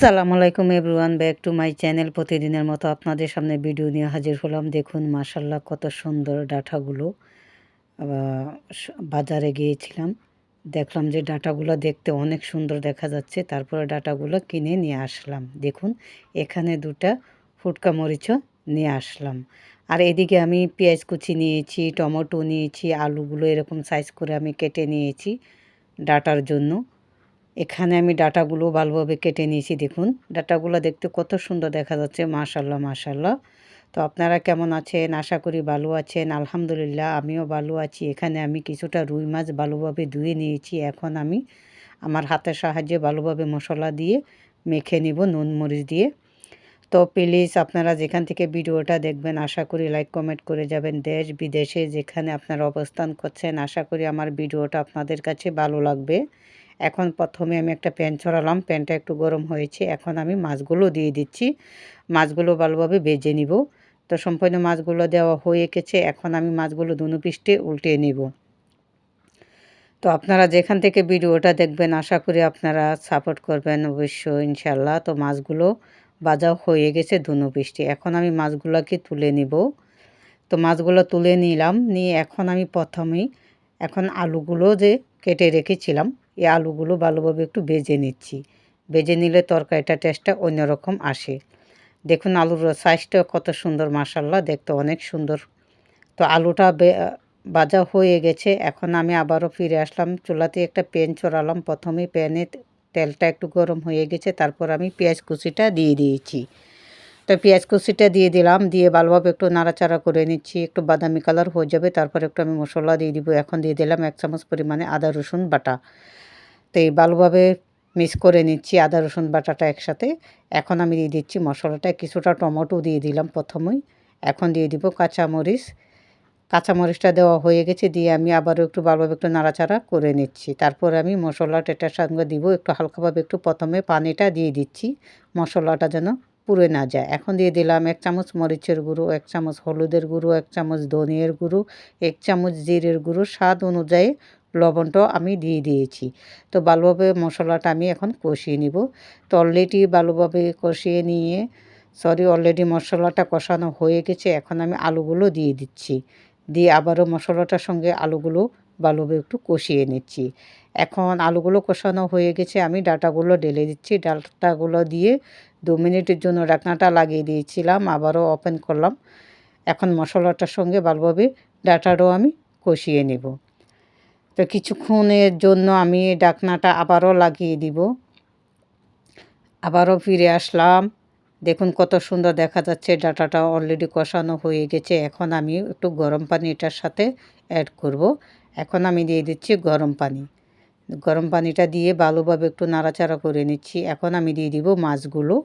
সালামু আলাইকুম everyone, back to my channel. প্রতিদিনের মতো আপনাদের সামনে ভিডিও নিয়ে হাজির হলাম। দেখুন মাসাল্লাহ কত সুন্দর ডাটাগুলো বাজারে গিয়েছিলাম। দেখলাম যে ডাটাগুলো দেখতে অনেক সুন্দর দেখা যাচ্ছে। তারপরে ডাটাগুলো কিনে নিয়ে আসলাম। দেখুন, এখানে দুটা ফুটকা মরিচও নিয়ে আসলাম। আর এদিকে আমি পেঁয়াজ কুচি নিয়েছি, টমেটো নিয়েছি, আলুগুলো এরকম সাইজ করে আমি কেটে নিয়েছি ডাটার জন্য। এখানে আমি ডাটাগুলো ভালোভাবে কেটে নিয়েছি, দেখুন। ডাটাগুলো দেখতে কত সুন্দর দেখা যাচ্ছে মাশাল্লাহ মাশাল্লাহ তো আপনারা কেমন আছেন? আশা করি ভালো আছেন, আলহামদুলিল্লাহ আমিও ভালো আছি। এখানে আমি কিছুটা রুই মাছ ভালোভাবে ধুয়ে নিয়েছি। এখন আমি আমার হাতের সাহায্যে ভালোভাবে মশলা দিয়ে মেখে নিব, নুন, মরিচ দিয়ে। তো প্লিজ আপনারা যেখান থেকে ভিডিওটা দেখবেন, আশা করি লাইক, কমেন্ট করে যাবেন। দেশ বিদেশে যেখানে আপনারা অবস্থান করছেন, আশা করি আমার ভিডিওটা আপনাদের কাছে ভালো লাগবে। এখন প্রথমে আমি একটা প্যান ছড়ালাম, প্যানটা একটু গরম হয়েছে, এখন আমি মাছগুলো দিয়ে দিচ্ছি। মাছগুলো ভালোভাবে বেজে নিব। তো সম্পূর্ণ মাছগুলো দেওয়া হয়ে গেছে, এখন আমি মাছগুলো দুনো পৃষ্ঠে উল্টে নিব। তো আপনারা যেখান থেকে ভিডিওটা দেখবেন, আশা করি আপনারা সাপোর্ট করবেন অবশ্য ইনশাল্লাহ তো মাছগুলো বাজাও হয়ে গেছে পৃষ্ঠে এখন আমি মাছগুলোকে তুলে নিব। তো মাছগুলো তুলে নিলাম, নিয়ে এখন আমি প্রথমেই এখন আলুগুলো যে কেটে রেখেছিলাম এই আলুগুলো ভালোভাবে একটু ভেজে নিচ্ছি। ভেজে নিলে তরকারিটা টেস্টটা অন্যরকম আসে। দেখুন আলুর সাইজটা কত সুন্দর মাসাল্লাহ দেখতে অনেক সুন্দর। তো আলুটা ভাজা হয়ে গেছে, এখন আমি আবারও ফিরে আসলাম। চুলাতে একটা প্যান চড়ালাম, প্রথমে প্যানে তেলটা একটু গরম হয়ে গেছে, তারপর আমি পেঁয়াজ কুচিটা দিয়ে দিয়েছি। তো পেঁয়াজ কুচিটা দিয়ে দিলাম, দিয়ে ভালোভাবে একটু নাড়াচাড়া করে নিচ্ছি, একটু বাদামি কালার হয়ে যাবে, তারপর একটু আমি মশলা দিয়ে দিব। এখন দিয়ে দিলাম এক চামচ পরিমাণে আদা রসুন বাটা। তো এই ভালোভাবে মিক্স করে নিচ্ছি আদা, রসুন বাটাটা একসাথে। এখন আমি দিয়ে দিচ্ছি মশলাটা, কিছুটা টমেটো দিয়ে দিলাম প্রথমেই। এখন দিয়ে দিব কাঁচামরিচ। কাঁচামরিচটা দেওয়া হয়ে গেছে, দিয়ে আমি আবারও একটু ভালোভাবে একটু নাড়াচাড়া করে নিচ্ছি। তারপর আমি মশলাটা এটার সঙ্গে দিব, একটু হালকাভাবে একটু প্রথমে পানিটা দিয়ে দিচ্ছি, মশলাটা যেন পুড়ে না যায়। এখন দিয়ে দিলাম এক চামচ মরিচের গুঁড়ো, এক চামচ হলুদের গুঁড়ো, এক চামচ ধনিয়ের গুঁড়ো, এক চামচ জিরের গুঁড়ো। স্বাদ অনুযায়ী লবণটাও আমি দিয়ে দিয়েছি। তো ভালোভাবে মশলাটা আমি এখন কষিয়ে নিব। তো অলরেডি ভালোভাবে কষিয়ে নিয়ে সরি অলরেডি মশলাটা কষানো হয়ে গেছে। এখন আমি আলুগুলো দিয়ে দিচ্ছি। দিয়ে আবারও মশলাটার সঙ্গে আলুগুলো ভালোভাবে একটু কষিয়ে নিচ্ছি। এখন আলুগুলো কষানো হয়ে গেছে। আমি ডাটাগুলো ঢেলে দিচ্ছি। ডাটাগুলো দিয়ে দু মিনিটের জন্য ডাকনাটা লাগিয়ে দিয়েছিলাম। আবারও ওপেন করলাম। এখন মশলাটার সঙ্গে ভালোভাবে ডাটাটাও আমি কষিয়ে নেব। তো কিছুক্ষণের জন্য আমি ডাকনাটা আবারও লাগিয়ে দিব। আবারও ফিরে আসলাম। দেখুন কত সুন্দর দেখা যাচ্ছে, ডাটাটা অলরেডি কষানো হয়ে গেছে। এখন আমি একটু গরম পানি এটার সাথে অ্যাড করব। এখন আমি দিয়ে দিচ্ছি গরম পানি। গরম পানিটা দিয়ে ভালোভাবে একটু নাড়াচাড়া করে নিচ্ছি। এখন আমি দিয়ে দিব মাছগুলো।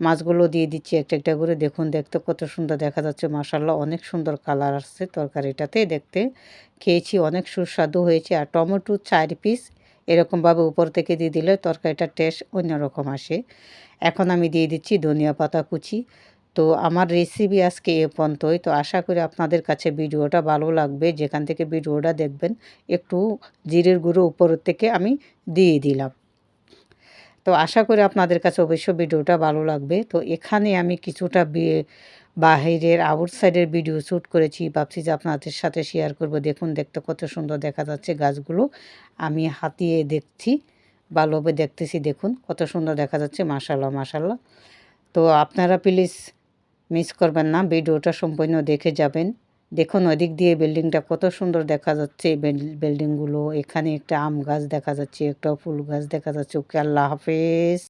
মাছগুলো দিয়ে দিচ্ছি একটা একটা করে। দেখুন, দেখতে কত সুন্দর দেখা যাচ্ছে মাসাল্লাহ অনেক সুন্দর কালার আসছে তরকারিটাতে। দেখতে খেয়েছি, অনেক সুস্বাদু হয়েছে। আর টমেটো চার পিস এরকমভাবে উপর থেকে দিয়ে দিলে তরকারিটার টেস্ট অন্যরকম আসে। এখন আমি দিয়ে দিচ্ছি ধনিয়া পাতা কুচি। তো আমার রেসিপি আজকে এ পর্যন্তই। তো আশা করি আপনাদের কাছে ভিডিওটা ভালো লাগবে। যেখান থেকে ভিডিওটা দেখবেন, একটু জিরের গুঁড়ো উপর থেকে আমি দিয়ে দিলাম। তো আশা করি আপনাদের কাছে অবশ্য ভিডিওটা ভালো লাগবে। তো এখানে আমি কিছুটা বিয়ে বাহিরের আউটসাইডের ভিডিও শ্যুট করেছি। ভাবছি যে আপনাদের সাথে শেয়ার করব। দেখুন, দেখতে কত সুন্দর দেখা যাচ্ছে গাছগুলো। আমি হাতিয়ে দেখছি, ভালোভাবে দেখতেছি। দেখুন, কত সুন্দর দেখা যাচ্ছে। মাসাল্লাহ মাসাল্লাহ তো আপনারা প্লিজ মিস করবেন না। ভিডিওটা সম্পূর্ণ দেখে যাবেন। দেখুন, ওদিক দিয়ে বিল্ডিংটা কত সুন্দর দেখা যাচ্ছে। বিল্ডিংগুলো, এখানে একটা আম গাছ দেখা যাচ্ছে, একটা ফুল গাছ দেখা যাচ্ছে। ওকে, আল্লাহ হাফেজ।